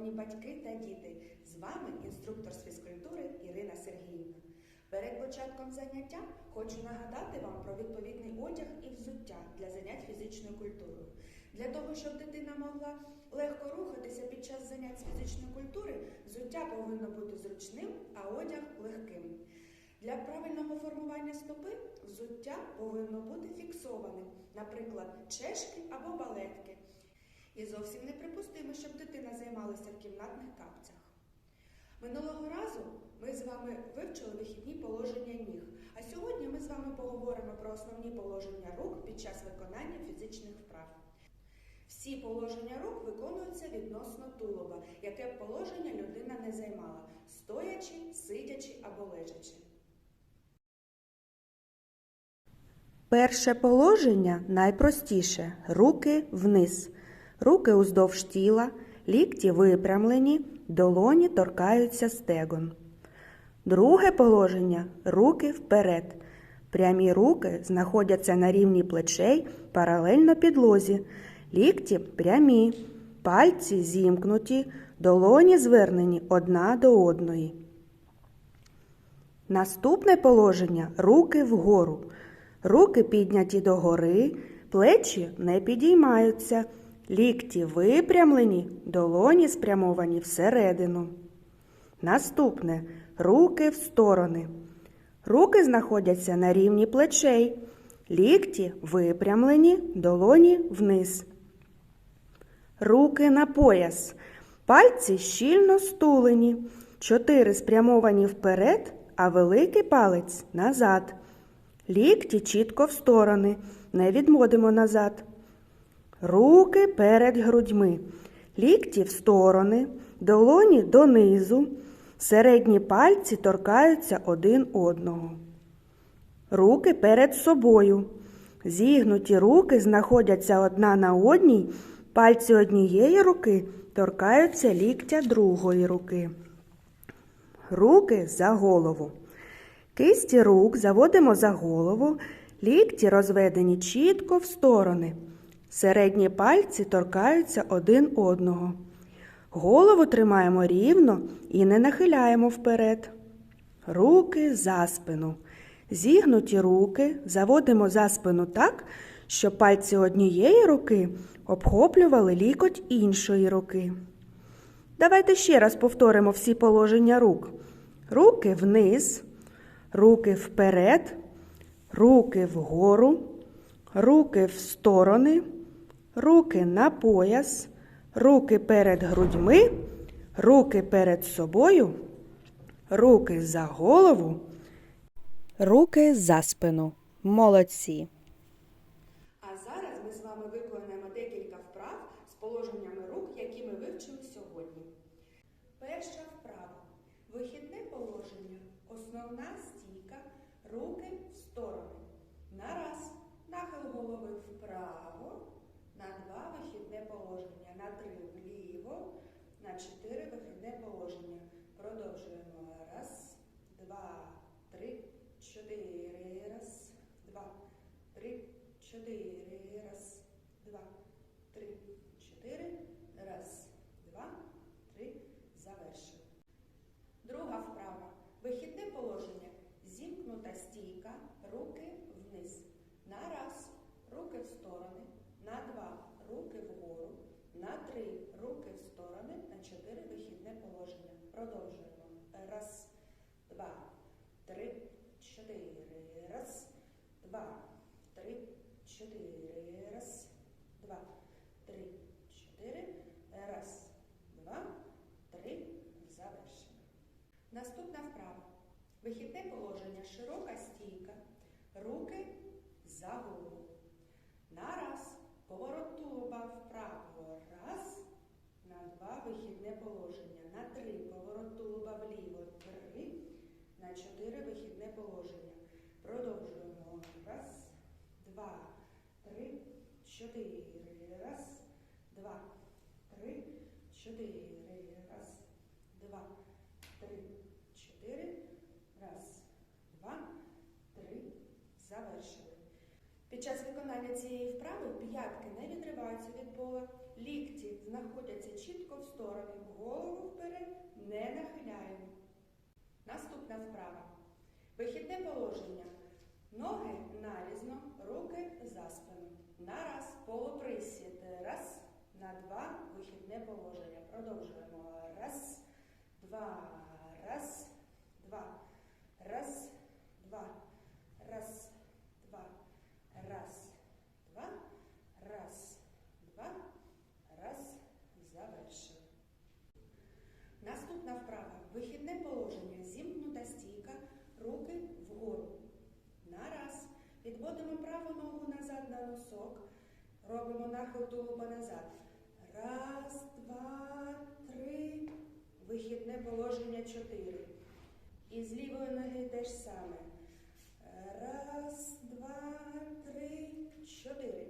шановні батьки та діти! З вами інструктор з фізкультури Ірина Сергіївна. Перед початком заняття хочу нагадати вам про відповідний одяг і взуття для занять фізичною культурою. Для того, щоб дитина могла легко рухатися під час занять з фізичної культури, взуття повинно бути зручним, а одяг легким. Для правильного формування стопи взуття повинно бути фіксованим, наприклад, чешки або балетки. І зовсім неприпустимо, щоб дитина займалася в кімнатних капцях. Минулого разу ми з вами вивчили вихідні положення ніг, а сьогодні ми з вами поговоримо про основні положення рук під час виконання фізичних вправ. Всі положення рук виконуються відносно тулуба, яке положення людина не займала стоячи, сидячи або лежачи. Перше положення найпростіше руки вниз. Руки уздовж тіла, лікті випрямлені, долоні торкаються стегон. Друге положення руки вперед. Прямі руки знаходяться на рівні плечей паралельно підлозі. Лікті прямі, пальці зімкнуті, долоні звернені одна до одної. Наступне положення руки вгору. Руки підняті догори, плечі не підіймаються, лікті випрямлені, долоні спрямовані всередину. Наступне руки в сторони. Руки знаходяться на рівні плечей, лікті випрямлені, долоні вниз. Руки на пояс. Пальці щільно стулені, чотири спрямовані вперед, а великий палець назад. Лікті чітко в сторони, не відводимо назад. Руки перед грудьми. Лікті в сторони, долоні донизу. Середні пальці торкаються один одного. Руки перед собою. Зігнуті руки знаходяться одна на одній. Пальці однієї руки торкаються ліктя другої руки. Руки за голову. Кисті рук заводимо за голову, лікті розведені чітко в сторони. Середні пальці торкаються один одного. Голову тримаємо рівно і не нахиляємо вперед. Руки за спину. Зігнуті руки заводимо за спину так, щоб пальці однієї руки обхоплювали лікоть іншої руки. Давайте ще раз повторимо всі положення рук. Руки вниз, руки вперед, руки вгору, руки в сторони, руки на пояс, руки перед грудьми, руки перед собою, руки за голову, руки за спину. Молодці. А зараз ми з вами виконаємо декілька вправ з положеннями рук, які ми вивчили сьогодні. Перша вправа. Вихідне положення. Основна стійка. Руки в сторони. На раз. Нахил голови вправо. На два вихідне положення. На три вліво. На чотири вихідне положення. Продовжуємо. Раз, два, три, чотири. Раз, два, три, чотири. Раз, два, три, чотири. Раз, два, три. Завершили. Друга вправа. Вихідне положення. Зімкнута стійка. Руки вниз. На раз. Руки в сторони. На два. Руки вгору. На три. Руки в сторони. На чотири вихідне положення. Продовжуємо. Раз, два, три, чотири. Раз, два, три, чотири. Раз, два, три, чотири. Раз, два, три. Завершено. Наступна вправа. Вихідне положення. Широка стійка. Руки за голову. На раз. Поворот тулуба вправо. Раз. На два. Вихідне положення. На три. Поворот тулуба вліво. Три. На чотири. Вихідне положення. Продовжуємо. Раз, два, три, чотири. Раз, два, три, чотири. Раз, два, три, чотири. Раз, два, три. Завершили. Під час виконання цієї вправи п'ятки не відриваються від пола, Лікті знаходяться чітко в сторони, голову вперед не нахиляємо. Наступна вправа. Вихідне положення. Ноги нарізно, руки за спину. На раз, полуприсід. Раз, на два, вихідне положення. Продовжуємо. Раз, два, раз, два, раз, два, раз, два, раз, два, раз, два, раз, завершив. Наступна вправа. Вихідне положення. Зімкнута стійка, руки вгору. Нараз. Підводимо праву ногу носок. Робимо нахил тулуба назад. Раз, два, три. Вихідне положення чотири. І з лівої ноги те ж саме. Раз, два, три, чотири.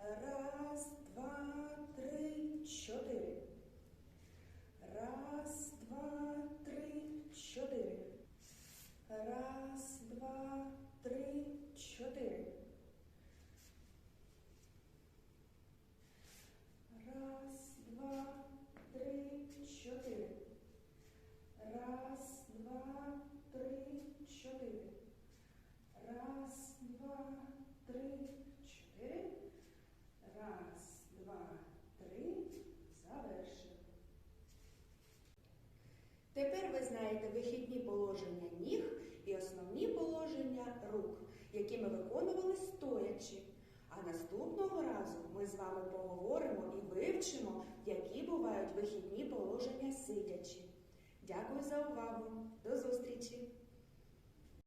Раз, два, три, чотири. Раз, два, три, чотири. Раз, два, три, чотири. Раз, два, три, чотири. Раз, два, три, чотири. Раз, два, три, чотири. Раз, два, три. Завершив. Тепер ви знаєте вихідні положення ніг і основні положення рук, які ми виконували стоячи. А наступного разу ми з вами поговоримо і вивчимо, які бувають вихідні положення сидячи. Дякую за увагу. До зустрічі!